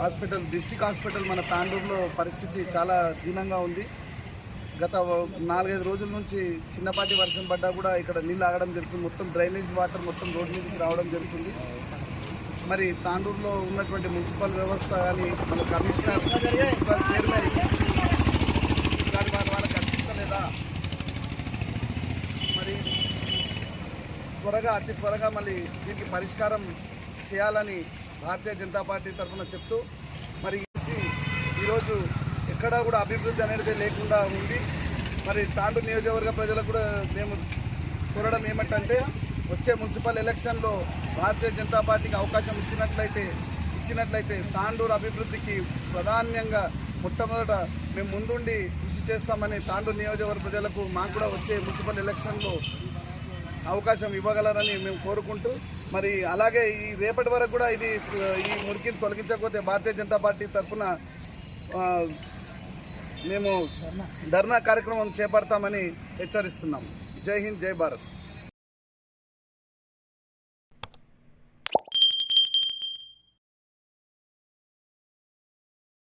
Hospital district hospital మన తాండూరులో పరిస్థితి చాలా దీనంగా ఉంది. గత నాలుగైదు రోజుల నుంచి చిన్నపాటి వర్షం పడ్డా కూడా ఇక్కడ నీళ్ళు ఆగడం జరుగుతుంది. మొత్తం డ్రైనేజ్ వాటర్ మొత్తం రోడ్డు మీదకి రావడం జరుగుతుంది. మరి తాండూరులో ఉన్నటువంటి మున్సిపల్ వ్యవస్థ కానీ మన కమిషనర్ మున్సిపల్ చైర్మన్ గారి వాళ్ళ వాళ్ళకి కనిపిస్తలేదా మరి త్వరగా అతి త్వరగా మళ్ళీ దీనికి పరిష్కారం చేయాలని భారతీయ జనతా పార్టీ తరఫున చెప్తూ మరి ఈసీ ఈరోజు ఎక్కడా కూడా అభివృద్ధి అనేది లేకుండా ఉంది. మరి తాండూరు నియోజకవర్గ ప్రజలకు కూడా మేము కోరడం ఏమంటే వచ్చే మున్సిపల్ ఎలక్షన్లో భారతీయ జనతా పార్టీకి అవకాశం ఇచ్చినట్లయితే ఇచ్చినట్లయితే తాండూరు అభివృద్ధికి ప్రధానంగా మొట్టమొదట మేము ముందుండి కృషి చేస్తామని తాండూరు నియోజకవర్గ ప్రజలకు మాకు కూడా వచ్చే మున్సిపల్ ఎలక్షన్లో అవకాశం ఇవ్వగలరని మేము కోరుకుంటూ మరి అలాగే ఈ రేపటి వరకు కూడా ఇది ఈ మురికిని తొలగించకపోతే భారతీయ జనతా పార్టీ తరఫున మేము ధర్నా కార్యక్రమం చేపడతామని హెచ్చరిస్తున్నాం. జై హింద్ జై భారత్.